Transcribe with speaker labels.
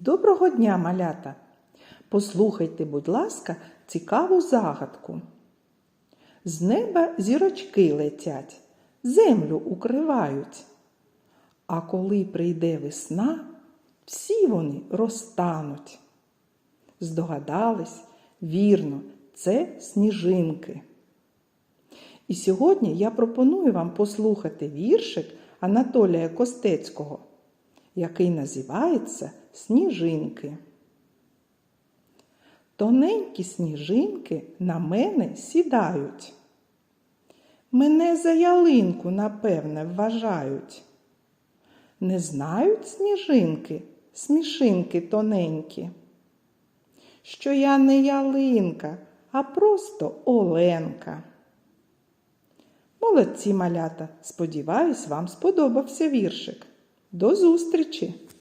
Speaker 1: Доброго дня, малята! Послухайте, будь ласка, цікаву загадку. З неба зірочки летять, землю укривають. А коли прийде весна, всі вони розтануть. Здогадались, вірно, це сніжинки. І сьогодні я пропоную вам послухати віршик Анатолія Костецького, який називається Сніжинки. Тоненькі сніжинки на мене сідають. Мене за ялинку, напевне, вважають. Не знають сніжинки, смішинки тоненькі, що я не ялинка, а просто Оленка. Молодці малята! Сподіваюсь, вам сподобався віршик. До зустрічі!